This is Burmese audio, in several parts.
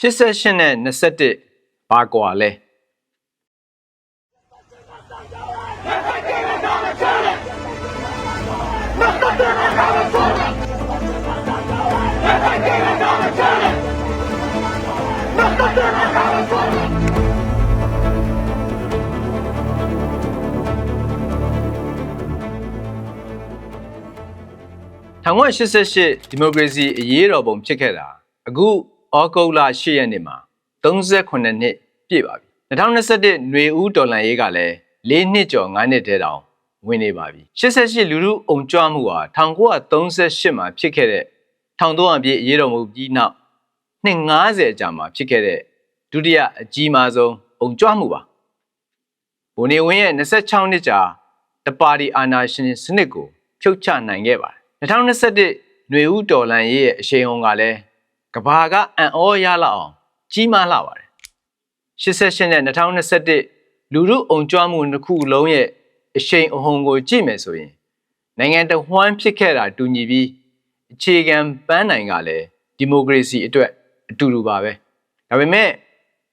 88နဲ့21ဘာကွာလဲ1988ဒီမိုကရေစီအရေးတော်ပုံဖြစ်ခဲ့တာအခု ဩဂုတ်လ10ရက်နေ့မှာ38နှစ်ပြည့်ပါပြီ2021ຫນွေဦးဒေါ်လာရေးကလည်း၄နှစ်ကျော်9နှစ်တည်းတောင်ဝင်နေပါပြီ88လူလူအုံကြွမှုဟာ1938မှာဖြစ်ခဲ့တဲ့1300ပြည့်အရေးတော်မူပြီးနောက်နှစ်90အကြာမှာဖြစ်ခဲ့တဲ့ဒုတိယအကြီးမားဆုံးအုံကြွမှုပါဘိုနေဝင်းရဲ့26နှစ်ကြာတပါတီအာဏာရှင်စနစ်ကိုဖြုတ်ချနိုင်ခဲ့ပါတယ်2021ຫນွေဦးတော်လန်ရေးရဲ့အရှိန်အဟုန်ကလည်း ကဘာကအံ့ဩရလောက်အောင်ကြီးမားလာပါတယ်88နဲ့2021လူမှုအုံကြွမှုတစ်ခုလုံးရဲ့အရှိန်အဟုန်ကိုကြည့်မယ်ဆိုရင်နိုင်ငံတော်ဝမ်းဖြစ်ခဲ့တာတူညီပြီးအခြေခံပန်းနိုင်ကလည်းဒီမိုကရေစီအတွက်အတူတူပါပဲဒါပေမဲ့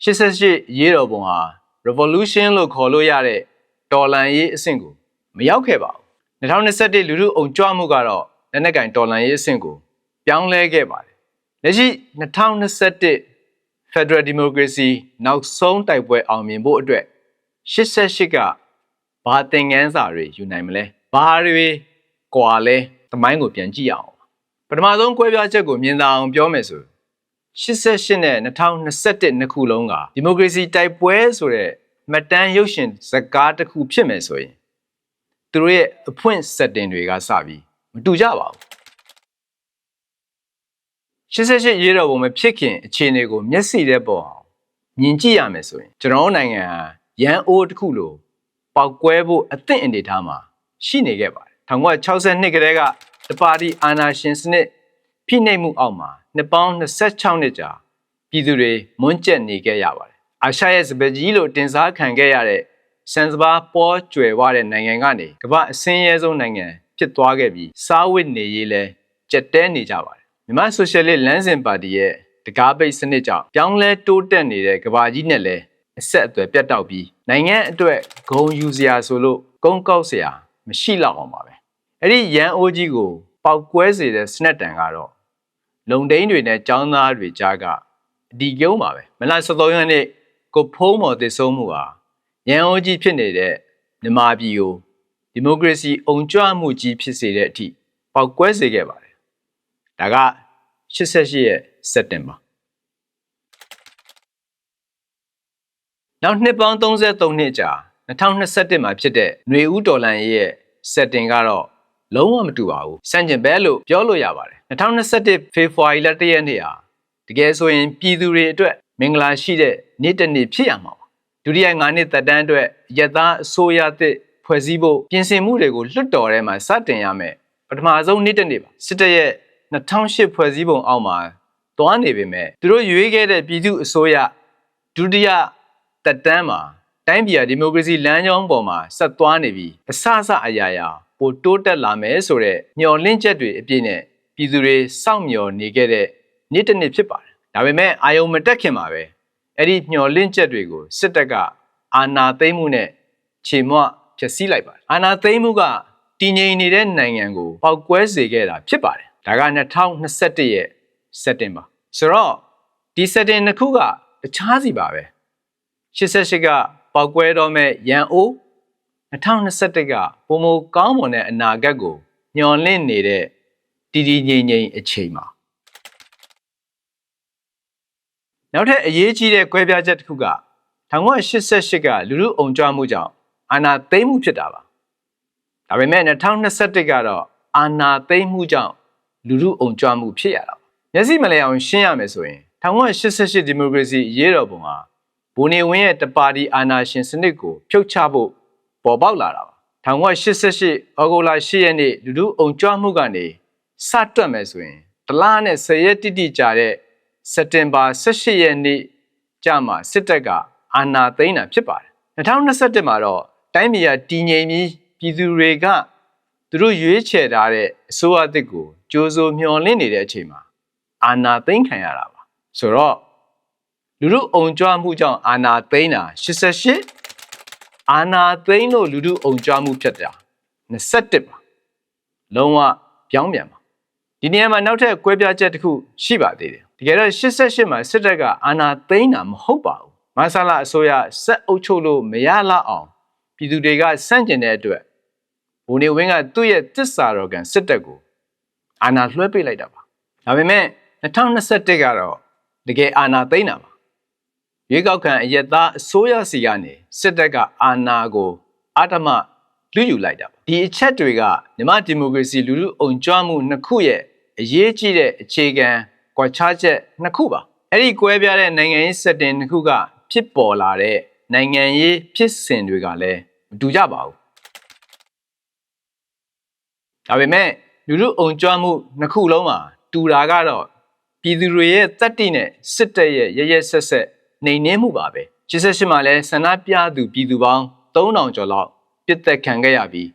88ရေးတော်ပုံဟာ revolution လို့ခေါ်လို့ရတဲ့တော်လန်ရေးအဆင့်ကိုမရောက်ခဲ့ပါဘူး2021လူမှုအုံကြွမှုကတော့လက်နက်ကင်တော်လန်ရေးအဆင့်ကိုပြောင်းလဲခဲ့ပါတယ် လက်ရှိ2021 Federal Democracy နောက်ဆုံးတိုက်ပွဲအောင်မြင်ဖို့အတွက်88ကဘာသင်ခန်းစာတွေယူနိုင်မလဲဘာတွေကွာလဲသမိုင်းကိုပြန်ကြည့်ရအောင်ပထမဆုံးကွဲပြားချက်ကိုမြင်သာအောင်ပြောမယ်ဆို88နဲ့2021နှစ်ခုလုံးကဒီမိုကရေစီတိုက်ပွဲဆိုတဲ့မှတ်တမ်းရုပ်ရှင်ဇာတ်ကားတစ်ခုဖြစ်မယ်ဆိုရင်သူတို့ရဲ့အဖွင့် setting တွေကစပြီးမတူကြပါဘူး 88ရေးတော်ပုံမဖြစ်ခင်အခြေအနေကိုမျက်စိထဲပေါ်အောင်မြင်ကြည့်ရမယ်ဆိုရင်ကျွန်တော်တို့နိုင်ငံဟာရန်အိုးတစ်ခုလိုပောက်ကွဲဖို့အသင့်အနေထားမှာရှိနေခဲ့ပါတယ်1962ကတည်းကတပါတီအာဏာရှင်စနစ်ဖိနှိပ်မှုအောက်မှာနှစ်ပေါင်း26နှစ်ကြာပြည်သူတွေမွန်းကျက်နေခဲ့ရပါတယ်အာရှရဲ့စပယ်ကြီးလို့တင်စားခံခဲ့ရတဲ့စံစပါးပေါ်ကျွယ်ဝတဲ့နိုင်ငံကနေကမ္ဘာအစင်းရဲဆုံးနိုင်ငံဖြစ်သွားခဲ့ပြီးစားဝတ်နေရေးလဲကြက်တဲနေကြပါတယ် မြန်မာဆိုရှယ်လစ်လမ်းစဉ်ပါတီရဲ့တကားပိတ်စနစ်ကြောင့်ပြောင်းလဲတိုးတက်နေတဲ့ကမ္ဘာကြီးနဲ့လဲအဆက်အသွယ်ပြတ်တောက်ပြီးနိုင်ငံအတွက်ဂုံယူစရာဆိုလို့ကုန်းကောက်စရာမရှိတော့အောင်ပါပဲအဲ့ဒီရန်အိုးကြီးကို ပောက်ကွဲစေတဲ့စနက်တန်ကတော့လုံဒိန်းတွေနဲ့ចောင်းသားတွေကြားကအဒီကျုံးပါပဲမလား73ရက်နေ့ကိုဖုံးမော်တည်ဆုံးမှုဟာရန်အိုးကြီးဖြစ်နေတဲ့မြန်မာပြည်ကိုဒီမိုကရေစီအုံကြွမှုကြီးဖြစ်စေတဲ့အထိပေါက်ကွဲစေခဲ့ပါတယ် ဒါက88ရဲ့စက်တင်ဘာနောက်နှစ်ပေါင်း33နှစ်ကြာ2021မှာဖြစ်တဲ့ຫນွေဦးတော်လန်ရဲ့စက်တင်ကတော့လုံးဝမတူပါဘူးစံကျင်ဘဲလို့ပြောလို့ရပါတယ်2021ဖေဖော်ဝါရီလ1ရက်နေ့ဟာတကယ်ဆိုရင်ပြည်သူတွေအတွက်မင်္ဂလာရှိတဲ့နေ့တစ်နေ့ဖြစ်ရမှာပါဒုတိယ9နှစ်သက်တမ်းအတွက်ရသားအစိုးရသစ်ဖွဲ့စည်းဖို့ပြင်ဆင်မှုတွေကိုလွှတ်တော်ထဲမှာစတင်ရမယ်ပထမဆုံးနေ့တစ်နေ့ပါစစ်တပ်ရဲ့ 2008ဖွဲ့စည်းပုံအောက်မှာတွားနေပေမဲ့သူတို့ရွေးခဲ့တဲ့ပြည်သူအစိုးရဒုတိယသက်တမ်းမှာတိုင်းပြည်ဟာဒီမိုကရေစီလမ်းကြောင်းပေါ်မှာဆက်သွားနေပြီးအဆအဆအရာရာပိုတိုးတက်လာမယ်ဆိုတဲ့မျှော်လင့်ချက်တွေအပြည့်နဲ့ပြည်သူတွေစောင့်မျှော်နေခဲ့တဲ့နေ့တစ်နေ့ဖြစ်ပါတယ်ဒါပေမဲ့အာယုံမတက်ခင်မှာပဲအဲ့ဒီမျှော်လင့်ချက်တွေကိုစစ်တပ်ကအာဏာသိမ်းမှုနဲ့ခြေမွဖျက်ဆီးလိုက်ပါတယ်အာဏာသိမ်းမှုကတည်ငြိမ်နေတဲ့နိုင်ငံကိုပောက်ကွဲစေခဲ့တာဖြစ်ပါတယ် ဒါက2021ရဲ့စက်တင်ဘာဆိုတော့ဒီစက်တင်နှစ်ခုကတခြားစီပါပဲ88ကပောက်ကွဲတော့မဲ့ရန်အိုး2021ကပုံမကောင်းမွန်တဲ့အနာဂတ်ကိုညှော်လင့်နေတဲ့တည်တည်ငြိမ်ငြိမ်အချိန်မှာနောက်ထပ်အရေးကြီးတဲ့ကွဲပြားချက်တစ်ခုက1988ကလူလူအုံကြွမှုကြောင့်အာဏာသိမ်းမှုဖြစ်တာပါဒါပေမဲ့2021ကတော့အာဏာသိမ်းမှုကြောင့် လူလူအုံကြွမှုဖြစ်ရတာပါမျက်စိမလဲအောင်ရှင်းရမယ်ဆိုရင်1988ဒီမိုကရေစီရေးတော်ပုံဟာဘိုနေဝင်းရဲ့တပါတီအာဏာရှင်စနစ်ကိုဖြုတ်ချဖို့ပေါ်ပေါက်လာတာပါ1988ဩဂုတ်လ10ရက်နေ့လူလူအုံကြွမှုကနေစတွက်မယ်ဆိုရင်တလားနဲ့10ရက်တိတိကြာတဲ့စက်တင်ဘာ18ရက်နေ့ကြာမှစစ်တပ်ကအာဏာသိမ်းတာဖြစ်ပါတယ်2021မှာတော့တိုင်းပြည်ကတည်ငြိမ်ပြီးပြည်သူတွေကသူတို့ရွေးချယ်ထားတဲ့အစိုးရအသစ်ကို ကြိုးစိုးမျှော်လင့်နေတဲ့အချိန်မှာအာဏာသိမ်းခံရတာပါဆိုတော့လူလူအုံကြွမှုကြောင့်အာနာသိန်းတာ88အာနာသိန်းလို့လူလူအုံကြွမှုဖြစ်တာ21ပါလုံးဝပြောင်းပြန်ပါဒီနေရာမှာနောက်ထပ်ကွဲပြားချက်တစ်ခုရှိပါသေးတယ်တကယ်တော့88မှာစစ်တပ်ကအာနာသိန်းတာမဟုတ်ပါဘူးမဆလာအစိုးရစက်အုပ်ချုပ်လို့မရလောက်အောင်ပြည်သူတွေကစန့်ကျင်တဲ့အတွက်ဘိုးနေဝင်းကသူ့ရဲ့တစ္ဆာတော်ကံစစ်တပ်ကို အာဏာလွှဲပေးလိုက်တာပါဒါပေမဲ့2021ကတော့တကယ်အာဏာသိမ်းတာပါရွေးကောက်ခံအရက်သားအစိုးရစီကနေစစ်တပ်ကအာဏာကိုအတ္တမလူယူလိုက်တာပါဒီအချက်တွေကမြန်မာဒီမိုကရေစီလူလူအုံကြွမှုနှစ်ခုရဲ့အရေးကြီးတဲ့အခြေခံကွာခြားချက်နှစ်ခုပါအဲ့ဒီကွဲပြားတဲ့နိုင်ငံရေးစက်တင်နှစ်ခုကဖြစ်ပေါ်လာတဲ့နိုင်ငံရေးဖြစ်စဉ်တွေကလည်းမတူကြပါဘူးဒါပေမဲ့ လူလူအုံကြွမှုနှစ်ခုလုံးမှာတူတာကတော့ပြည်သူတွေရဲ့တက်တိနဲ့စစ်တပ်ရဲ့ရရဆက်ဆက်နှိမ်နင်းမှုပါပဲ88မှာလဲဆန္ဒပြသူပြည်သူပေါင်း3000ကျော်လောက်ပြစ်သက်ခံခဲ့ရပြီး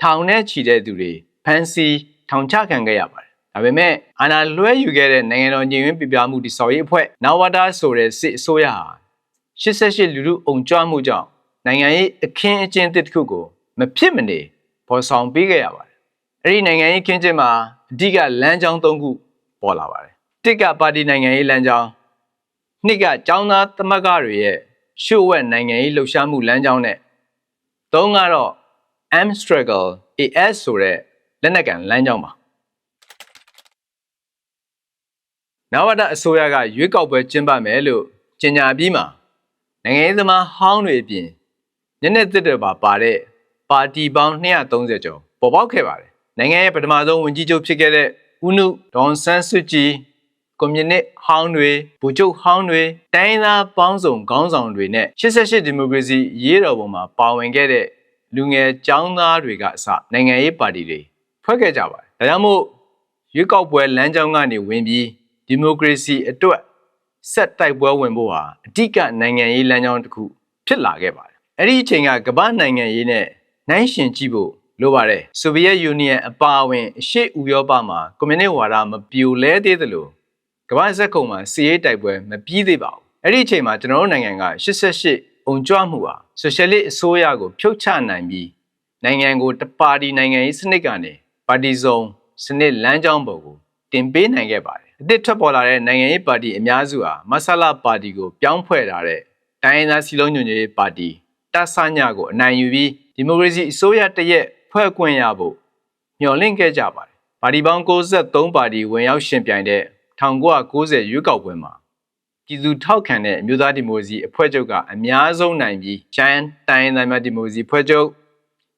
ထောင်နဲ့ချီတဲ့သူတွေဖမ်းဆီးထောင်ချခံခဲ့ရပါတယ်ဒါပေမဲ့အာဏာလွှဲယူခဲ့တဲ့နိုင်ငံတော်ညီညွတ်ပြပြမှုတိစော်ရေးအဖွဲ့နဝတာဆိုတဲ့စစ်အစိုးရဟာ88လူလူအုံကြွမှုကြောင့်နိုင်ငံရေးအခင်းအကျင်းတစ်ခုကိုမဖြစ်မနေပေါ်ဆောင်ပေးခဲ့ရပါတယ် အဲ့ဒီနိုင်ငံရေးခင်းကျင်းမှာအဓိကလမ်းကြောင်း၃ခုပေါ်လာပါတယ်တစ်ကပါတီနိုင်ငံရေးလမ်းကြောင်းနှစ်ကចောင်းသားသမဂ္ဂတွေရဲ့ရှုပ်ဝက်နိုင်ငံရေးလှုပ်ရှားမှုလမ်းကြောင်းနဲ့သုံးကတော့ M struggle AS ဆိုတဲ့လက်နက်ကန်လမ်းကြောင်းပါနဝတအစိုးရကရွေးကောက်ပွဲကျင်းပမယ်လို့ကြေညာပြီးမှနိုင်ငံရေးသမားဟောင်းတွေအပြင်ညနေသစ်တွေပါပါတဲ့ပါတီပေါင်း230ကျော်ပေါ်ပေါက်ခဲ့ပါတယ် နိုင်ငံရဲ့ပထမဆုံးဝန်ကြီးချုပ်ဖြစ်ခဲ့တဲ့ဦးနုဒေါန်ဆန်းစုကြည်ကွန်မြူနစ်ဟောင်းတွေဗိုလ်ချုပ်ဟောင်းတွေတိုင်းသားပေါင်းစုံခေါင်းဆောင်တွေနဲ့88ဒီမိုကရေစီရေးတော်ပုံမှာပါဝင်ခဲ့တဲ့လူငယ်ចောင်းသားတွေကအစနိုင်ငံရေးပါတီတွေဖွဲ့ခဲ့ကြပါတယ်ဒါကြောင့်မို့ရွေးကောက်ပွဲလမ်းကြောင်းကနေဝင်ပြီးဒီမိုကရေစီအတွက်ဆက်တိုက်ပွဲဝင်ဖို့ဟာအဓိကနိုင်ငံရေးလမ်းကြောင်းတစ်ခုဖြစ်လာခဲ့ပါတယ်အဲ့ဒီအချိန်ကကမ္ဘာနိုင်ငံရေးနဲ့နိုင်ရှင်ကြည့်ဖို့ လိုပါတယ်ဆိုဗီယက်ယူနီယံအပါအဝင်အရှေ့ဥရောပမှာကွန်မြူနစ်ဝါဒမပြိုလဲသေးသလိုကမ္ဘာစက်ကုံမှာစီးရေးတိုက်ပွဲမပြီးသေးပါဘူးအဲ့ဒီအချိန်မှာကျွန်တော်တို့နိုင်ငံက88အုံကြွမှုဟာဆိုရှယ်လစ်အစိုးရကိုဖြုတ်ချနိုင်ပြီးနိုင်ငံကိုတပါတီနိုင်ငံရေးစနစ်ကနေပါတီစုံစနစ်လမ်းကြောင်းပေါ်ကိုတင်ပေးနိုင်ခဲ့ပါတယ်အသစ်ထွက်ပေါ်လာတဲ့နိုင်ငံရေးပါတီအများစုဟာမဆလာပါတီကိုပြောင်းဖွဲ့ထားတဲ့တိုင်းရင်းသားစီလုံးညွန့်ရေးပါတီတဆညကိုအနိုင်ယူပြီးဒီမိုကရေစီအစိုးရတရက် ဖွဲ့ခွင့်ရဖို့မျှော်လင့်ခဲ့ကြပါတယ်ပါတီပေါင်း63ပါတီဝင်ရောက်ရှင်ပြိုင်တဲ့1990ရွေးကောက်ပွဲမှာပြည်သူထောက်ခံတဲ့အမျိုးသားဒီမိုကရေစီအဖွဲ့ချုပ်ကအများဆုံးနိုင်ပြီးကျန်းတိုင်းတိုင်းမှာဒီမိုကရေစီအဖွဲ့ချုပ်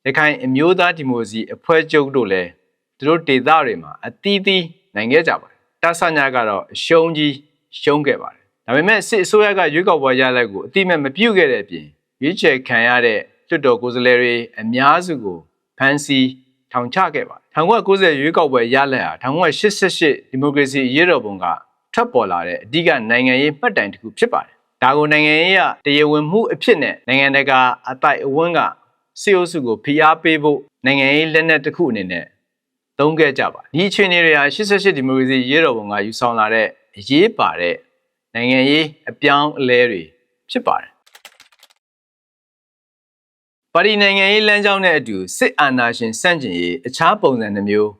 ရခိုင်အမျိုးသားဒီမိုကရေစီအဖွဲ့ချုပ်တို့လည်းသူတို့ဒေသတွေမှာအသီးသီးနိုင်ခဲ့ကြပါတယ်တဆညာကတော့အရှုံးကြီးရှုံးခဲ့ပါတယ်ဒါပေမဲ့စစ်အစိုးရကရွေးကောက်ပွဲရလဒ်ကိုအတိမဲ့မပြုတ်ခဲ့တဲ့အပြင်ရွေးချယ်ခံရတဲ့လွှတ်တော်ကိုယ်စားလှယ်တွေအများစုကို ဖမ်းဆီးထောင်ချခဲ့ပါတယ်1990ရွေးကောက်ပွဲရလဒ်ဟာ1988ဒီမိုကရေစီရေးတော်ပုံကထွက်ပေါ်လာတဲ့အဓိကနိုင်ငံရေးမှတ်တိုင်တစ်ခုဖြစ်ပါတယ်ဒါကိုနိုင်ငံရေးအတရားဝင်မှုအဖြစ်နဲ့နိုင်ငံတကာအတိုက်အဝန်းကစီအိုစုကိုဖိအားပေးဖို့နိုင်ငံရေးလက်နက်တစ်ခုအနေနဲ့သုံးခဲ့ကြပါဒီအခြေအနေတွေဟာ88ဒီမိုကရေစီရေးတော်ပုံကယူဆောင်လာတဲ့အရေးပါတဲ့နိုင်ငံရေးအပြောင်းအလဲတွေဖြစ်ပါတယ် ပါတီနိုင်ငံရေးလမ်းကြောင်းနဲ့အတူစစ်အာဏာရှင်စန့်ကျင်ရေးအခြားပုံစံနှမျိုး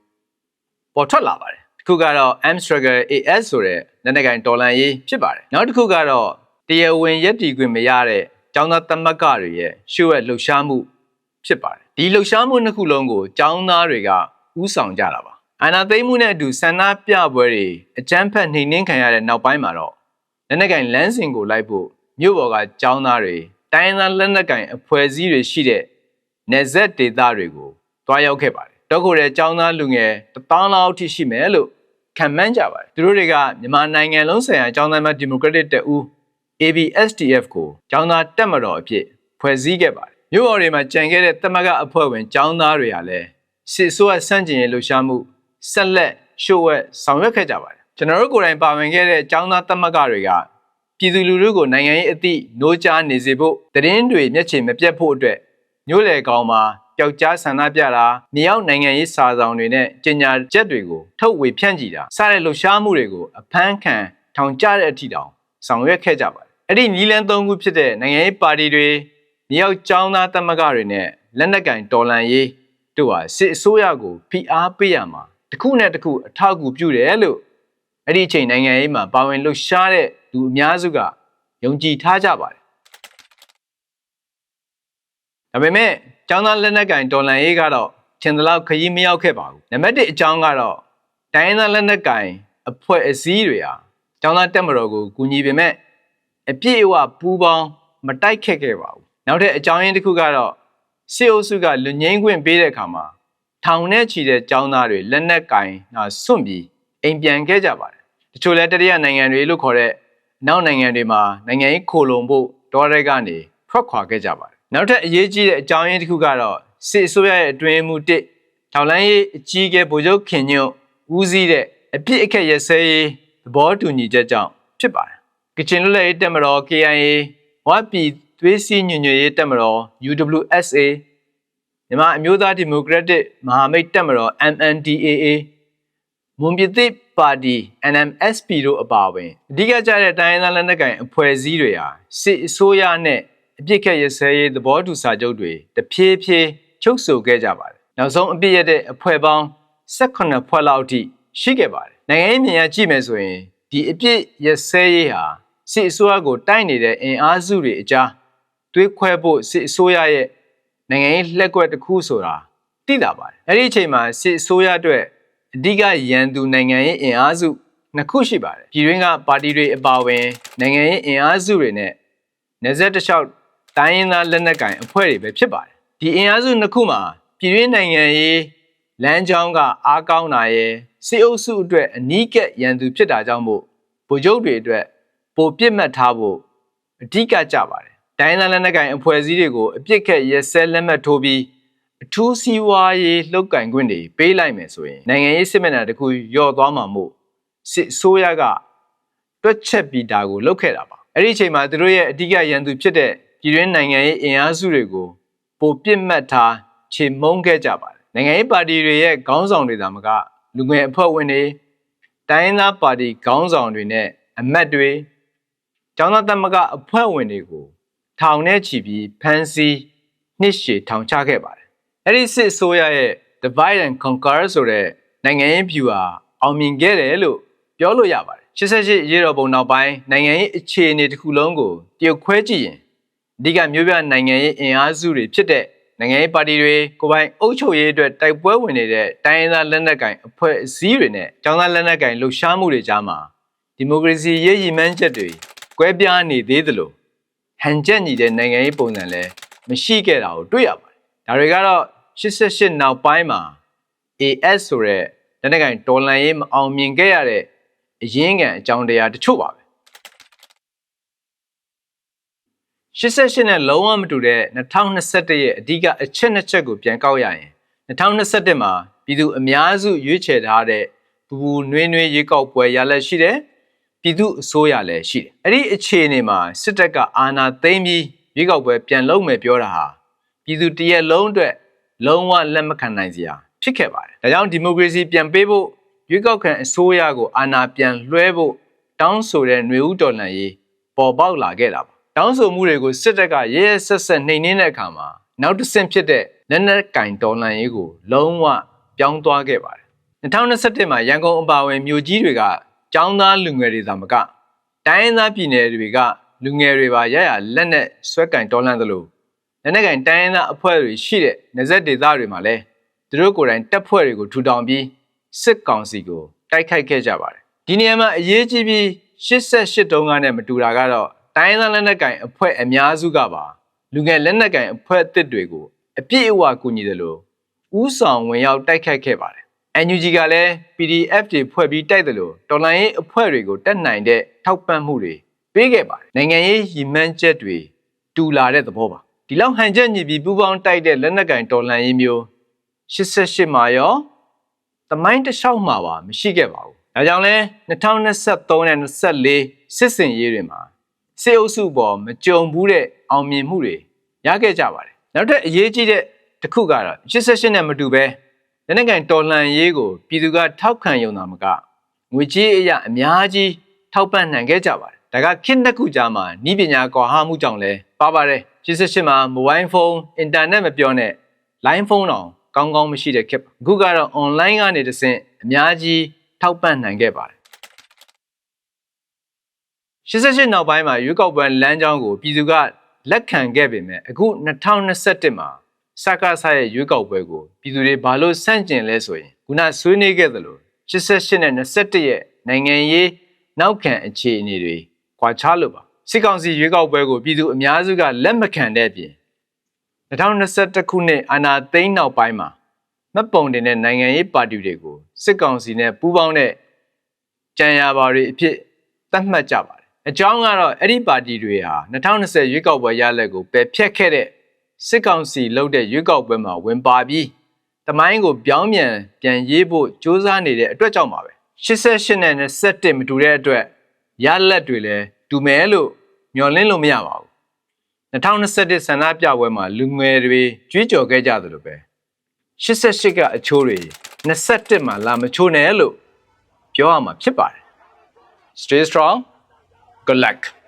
ပေါ်ထွက်လာပါတယ်တစ်ခုကတော့ M struggle AS ဆိုတဲ့လက်နက်ကင်တော်လန်ရေးဖြစ်ပါတယ်နောက်တစ်ခုကတော့တရားဝင်ရက်တီခွင့်မရတဲ့ကျောင်းသားသမဂ္ဂတွေရဲ့ရှုပ်ရလှုပ်ရှားမှုဖြစ်ပါတယ်ဒီလှုပ်ရှားမှုနှစ်ခုလုံးကိုကျောင်းသားတွေကဥဆောင်ကြတာပါအာဏာသိမ်းမှုနဲ့အတူဆန္ဒပြပွဲတွေအကြမ်းဖက်နှိမ်နင်းခံရတဲ့နောက်ပိုင်းမှာတော့လက်နက်ကင်လမ်းစဉ်ကိုလိုက်ဖို့မြို့ပေါ်ကကျောင်းသားတွေ တိုင်းသားလက်နက်ကင်အဖွဲ့အစည်းတွေရှိတဲ့နေဆက်ဒေသတွေကိုတွားရောက်ခဲ့ပါတယ်။တော့ကိုတဲ့ចောင်းသားလူငယ်တပေါင်းလောက်ထိရှိမယ်လို့ခံမှန်းကြပါတယ်။သူတို့တွေကမြန်မာနိုင်ငံလုံးဆိုင်ရာចောင်းသားများဒီမိုကရက်တစ်တပ်ဦး ABSDF ကိုចောင်းသားတက်မတော်အဖြစ်ဖွဲ့စည်းခဲ့ပါတယ်။မြို့ပေါ်တွေမှာကြံခဲ့တဲ့တမကအဖွဲ့ဝင်ចောင်းသားတွေကလည်းစစ်ဆိုးရဆန့်ကျင်ရေးလှုပ်ရှားမှုဆက်လက်ရှို့ဝဲဆောင်ရွက်ခဲ့ကြပါတယ်။ကျွန်တော်တို့ကိုယ်တိုင်ပါဝင်ခဲ့တဲ့ចောင်းသားတမကတွေက ပြည်သူလူထုကိုနိုင်ငံရေးအသည့်နှိုးကြားနေစေဖို့တရင်တွေမျက်ခြေမပြတ်ဖို့အတွက်မျိုးလေကောင်မှာပျောက်ကြားဆန္ဒပြတာမြေရောက်နိုင်ငံရေးစာဆောင်တွေနဲ့ကြေညာချက်တွေကိုထုတ်ဝေဖြန့်ကြည့်တာစတဲ့လှုပ်ရှားမှုတွေကိုအဖမ်းခံထောင်ကျတဲ့အထိတောင်ဆောင်ရွက်ခဲ့ကြပါတယ်အဲ့ဒီနီလန်း၃ခုဖြစ်တဲ့နိုင်ငံရေးပါတီတွေမြေရောက်ចောင်းသားသမဂ္ဂတွေနဲ့လက်နက်ကင်တော်လှန်ရေးတို့ဟာစစ်အစိုးရကိုဖိအားပေးရမှာတစ်ခုနဲ့တစ်ခုအထောက်အကူပြုတယ်လို့ အဲ့ဒီအချိန်နိုင်ငံရေးမှာပါဝင်လှုပ်ရှားတဲ့လူအများစုကယုံကြည်ထားကြပါတယ်ဒါပေမဲ့ចောင်းသားလက်နက်ကင်တော်လှန်ရေးကတော့ထင်သလောက်ခရီးမရောက်ခဲ့ပါဘူးနံပါတ်1အကြောင်းကတော့တိုင်းရင်းသားလက်နက်ကင်အဖွဲ့အစည်းတွေဟာចောင်းသားတက်မတော်ကိုကူညီပေမဲ့အပြည့်အဝပူးပေါင်းမတိုက်ခက်ခဲ့ပါဘူးနောက်ထပ်အကြောင်းရင်းတစ်ခုကတော့စစ်အုပ်စုကလူငင်းခွင့်ပေးတဲ့အခါမှာထောင်နဲ့ချီတဲ့ចောင်းသားတွေလက်နက်ကင်ဟာစွန့်ပြီးအိမ်ပြန်ခဲ့ကြပါတယ် တချို့လဲတတိယနိုင်ငံတွေလို့ခေါ်တဲ့နောက်နိုင်ငံတွေမှာနိုင်ငံရေးခိုလုံဖို့တောရဲကနေထွက်ခွာခဲ့ကြပါတယ်နောက်ထပ်အရေးကြီးတဲ့အကြောင်းရင်းတစ်ခုကတော့စစ်အစိုးရရဲ့အတွင်းမှုတစ်ထောင်လိုင်းရေးအကြီးအကဲဗိုလ်ချုပ်ခင်ညွန့်ဦးစီးတဲ့အပြစ်အခက်ရစဲရေးသဘောတူညီချက်ကြောင့်ဖြစ်ပါတယ်ကချင်လွတ်လပ်ရေးတပ်မတော် KIA ဝါပြည်သွေးစည်းညွညွရေးတပ်မတော် UWSA မြန်မာအမျိုးသားဒီမိုကရက်တစ်မဟာမိတ်တပ်မတော် MNDAA မွန်ပြည်သစ်ပါတီ NMSP တို့အပါအဝင်အဓိကကျတဲ့တိုင်းရင်းသားလက်နက်ကိုင်အဖွဲ့အစည်းတွေဟာစစ်အစိုးရနဲ့အပြစ်ခက်ရစဲရေးသဘောတူစာချုပ်တွေတဖြည်းဖြည်းချုပ်ဆိုခဲ့ကြပါတယ်။နောက်ဆုံးအပြစ်ရတဲ့အဖွဲ့ပေါင်း18ဖွဲ့လောက်အထိရှိခဲ့ပါတယ်။နိုင်ငံရေးမြင်ရကြည့်မယ်ဆိုရင်ဒီအပြစ်ရစဲရေးဟာစစ်အစိုးရကိုတိုက်နေတဲ့အင်အားစုတွေအကြားသွေးခွဲဖို့စစ်အစိုးရရဲ့နိုင်ငံရေးလှက်ကွက်တစ်ခုဆိုတာသိလာပါတယ်။အဲ့ဒီအချိန်မှာစစ်အစိုးရအတွက် အဓိကရန်သူနိုင်ငံရေးအင်အားစုနှစ်ခုရှိပါတယ်။ပြည်တွင်းကပါတီတွေအပါအဝင်နိုင်ငံရေးအင်အားစုတွေနဲ့နေဆက်တစ်လျှောက်တိုင်းရင်းသားလက်နက်ကိုင်အဖွဲ့တွေပဲဖြစ်ပါတယ်။ဒီအင်အားစုနှစ်ခုမှာပြည်တွင်းနိုင်ငံရေးလမ်းကြောင်းကအားကောင်းတာရဲ့စစ်အုပ်စုအတွက်အနီးကပ်ရန်သူဖြစ်တာကြောင့်မို့ဗိုလ်ချုပ်တွေအတွက်ပိုပြစ်မှတ်ထားဖို့အဓိကကြပါတယ်။တိုင်းရင်းသားလက်နက်ကိုင်အဖွဲ့အစည်းတွေကိုအပြစ်ခက်ရဲစဲလက်မှတ်ထိုးပြီး အထူးစီးပွားရေးလှုပ်ကင်ခွင့်တွေပေးလိုက်မယ်ဆိုရင်နိုင်ငံရေးစစ်မျက်နှာတစ်ခုယော့သွားမှာမို့စစ်ဆိုးရကတွက်ချက်ပြီးဒါကိုလုပ်ခဲ့တာပါအဲ့ဒီအချိန်မှာသူတို့ရဲ့အဓိကရန်သူဖြစ်တဲ့ပြည်တွင်းနိုင်ငံရေးအင်အားစုတွေကိုပိုပြစ်မှတ်ထားခြေမုံခဲ့ကြပါတယ်နိုင်ငံရေးပါတီတွေရဲ့ခေါင်းဆောင်တွေသာမကလူငယ်အဖွဲ့ဝင်တွေတိုင်းရင်းသားပါတီခေါင်းဆောင်တွေနဲ့အမတ်တွေကျောင်းသားသမဂ္ဂအဖွဲ့ဝင်တွေကိုထောင်ထဲချီပြီးဖမ်းဆီးနှစ်ရှည်ထောင်ချခဲ့ပါတယ် အဲ့ဒီစစ်အစိုးရရဲ့ divide and conquer ဆိုတဲ့နိုင်ငံရေး view ဟာအောင်မြင်ခဲ့တယ်လို့ပြောလို့ရပါတယ်88ရေတော်ပုံနောက်ပိုင်းနိုင်ငံရေးအခြေအနေတစ်ခုလုံးကိုတရုတ်ခွဲကြည့်ရင်အဓိကမျိုးပြနိုင်ငံရေးအင်အားစုတွေဖြစ်တဲ့နိုင်ငံရေးပါတီတွေကိုပိုင်အုပ်ချုပ်ရေးအတွက်တိုက်ပွဲဝင်နေတဲ့တိုင်းရင်းသားလက်နက်ကိုင်အဖွဲ့အစည်းတွေနဲ့ကျောင်းသားလက်နက်ကိုင်လှုပ်ရှားမှုတွေကြားမှာဒီမိုကရေစီရေးရည်မှန်းချက်တွေကွဲပြားနေသေးသလိုဟန်ချက်ညီတဲ့နိုင်ငံရေးပုံစံလည်းမရှိခဲ့တာကိုတွေ့ရပါတယ်။ ဒါတွေကတော့88နောက်ပိုင်းမှာ AS ဆိုတဲ့လက်နက်ကင်တော်လန်ရေးမအောင်မြင်ခဲ့ရတဲ့အရင်းခံအကြောင်းတရားတချို့ပါပဲ88နဲ့လုံးဝမတူတဲ့2021ရဲ့အဓိကအချက်နှစ်ချက်ကိုပြန်ကောက်ရရင်2021မှာပြည်သူအများစုရွေးချယ်ထားတဲ့ဘူဘူနွေးနွေးရေကောက်ပွဲရလက်ရှိတယ်ပြည်သူအစိုးရလည်းရှိတယ်အဲ့ဒီအခြေအနေမှာစစ်တပ်ကအာဏာသိမ်းပြီးရေကောက်ပွဲပြန်လုပ်မယ်ပြောတာဟာ ပြည်သူတရက်လုံးအတွက်လုံးဝလက်မခံနိုင်စရာဖြစ်ခဲ့ပါတယ်ဒါကြောင့်ဒီမိုကရေစီပြန်ပေးဖို့ရွေးကောက်ခံအစိုးရကိုအာဏာပြန်လွှဲဖို့တောင်းဆိုတဲ့ຫນွေဦးတော်လှန်ရေးပေါ်ပေါက်လာခဲ့တာပါတောင်းဆိုမှုတွေကိုစစ်တပ်ကရဲရဲဆက်ဆက်နှိမ်နင်းတဲ့အခါမှာနောက်တစ်ဆင့်ဖြစ်တဲ့လက်နက်ကင်တော်လှန်ရေးကိုလုံးဝပြောင်းသွားခဲ့ပါတယ်2021မှာရန်ကုန်အပါအဝင်မြို့ကြီးတွေကចောင်းသားလူငယ်တွေသာမကတိုင်းရင်းသားပြည်နယ်တွေကလူငယ်တွေပါရရလက်နဲ့ဆွဲကင်တော်လှန်သလို လက်နက်ကင်တိုင်းရင်းသားအဖွဲ့တွေရှိတဲ့နေဆက်ဒေသတွေမှာလည်းသူတို့ကိုယ်တိုင်တပ်ဖွဲ့တွေကိုထူထောင်ပြီးစစ်ကောင်စီကိုတိုက်ခိုက်ခဲ့ကြပါတယ်ဒီနေရာမှာအရေးကြီးပြီး88တုန်းကနဲ့မတူတာကတော့တိုင်းသားလက်နက်ကင်အဖွဲ့အများစုကပါလူငယ်လက်နက်ကင်အဖွဲ့အသစ်တွေကိုအပြည့်အဝကူညီတယ်လို့ဥဆောင်ဝင်ရောက်တိုက်ခိုက်ခဲ့ပါတယ် NUG ကလည်း PDF တွေဖွဲ့ပြီးတိုက်တယ်လို့တော်လိုင်းရေးအဖွဲ့တွေကိုတက်နိုင်တဲ့ထောက်ပံ့မှုတွေပေးခဲ့ပါတယ်နိုင်ငံရေးရည်မှန်းချက်တွေတူလာတဲ့သဘောပါ ဒီလောက်ဟန်ချက်ညီပြီးပူးပေါင်းတိုက်တဲ့လက်နက်ကင်တော်လှန်ရေးမျိုး88မှာရောသမိုင်းတစ်လျှောက်မှာပါမရှိခဲ့ပါဘူးဒါကြောင့်လဲ2023နဲ့24စစ်စင်ရေးတွေမှာစေအုပ်စုပေါ်မကြုံဘူးတဲ့အောင်မြင်မှုတွေရခဲ့ကြပါတယ်နောက်ထပ်အရေးကြီးတဲ့တစ်ခုကတော့88နဲ့မတူပဲလက်နက်ကန်တော်လှန်ရေးကိုပြည်သူကထောက်ခံရုံသာမကငွေကြေးအရာအများကြီးထောက်ပံ့နိုင်ခဲ့ကြပါတယ်ဒါကခေတ်နှစ်ခုကြားမှာဤပညာကွာဟမှုကြောင့်လဲပါပါတယ် 88မှာ mobile phone အင်တာနက်မပြောနဲ့ line phone တောင်ကောင်းကောင်းမရှိတဲ့ခေတ်ပါအခုကတော့ online ကနေတဆင့်အများကြီးထောက်ပံ့နိုင်ခဲ့ပါတယ်88နောက်ပိုင်းမှာရွေးကောက်ပွဲလမ်းကြောင်းကိုပြည်သူကလက်ခံခဲ့ပေမဲ့အခု2021မှာစကားဆရဲ့ရွေးကောက်ပွဲကိုပြည်သူတွေဘာလို့စန့်ကျင်လဲဆိုရင်ခုနဆွေးနွေးခဲ့သလို88နဲ့21ရဲ့နိုင်ငံရေးနောက်ခံအခြေအနေတွေကွာခြားလို့ပါ စစ်ကောင်စီရွေးကောက်ပွဲကိုပြည်သူအများစုကလက်မခံတဲ့အပြင်2021ခုနှစ်အာဏာသိမ်းနောက်ပိုင်းမှာမတ်ပုံတင်တဲ့နိုင်ငံရေးပါတီတွေကိုစစ်ကောင်စီနဲ့ပူးပေါင်းတဲ့ကြံရပါတွေအဖြစ်သတ်မှတ်ကြပါတယ်အကြောင်းကတော့အဲ့ဒီပါတီတွေဟာ2020ရွေးကောက်ပွဲရလဒ်ကိုပယ်ဖျက်ခဲ့တဲ့စစ်ကောင်စီလုပ်တဲ့ရွေးကောက်ပွဲမှာဝင်ပါပြီးတမိုင်းကိုပြောင်းပြန်ပြန်ရေးဖို့စ조사နေတဲ့အတွက်ကြောင့်ပါပဲ88နဲ့21မတူတဲ့အတွက်ရလဒ်တွေလည်း တူမယ်လို့မျှော်လင့်လို့မရပါဘူး2021ဆန္ဒပြပွဲမှာလူငယ်တွေကြွေးကြော်ခဲ့ကြသလိုပဲ88ကအချိုးတွေ21မှာလာမချိုးနဲ့လို့ပြောရမှာဖြစ်ပါတယ် Stay strong good luck ။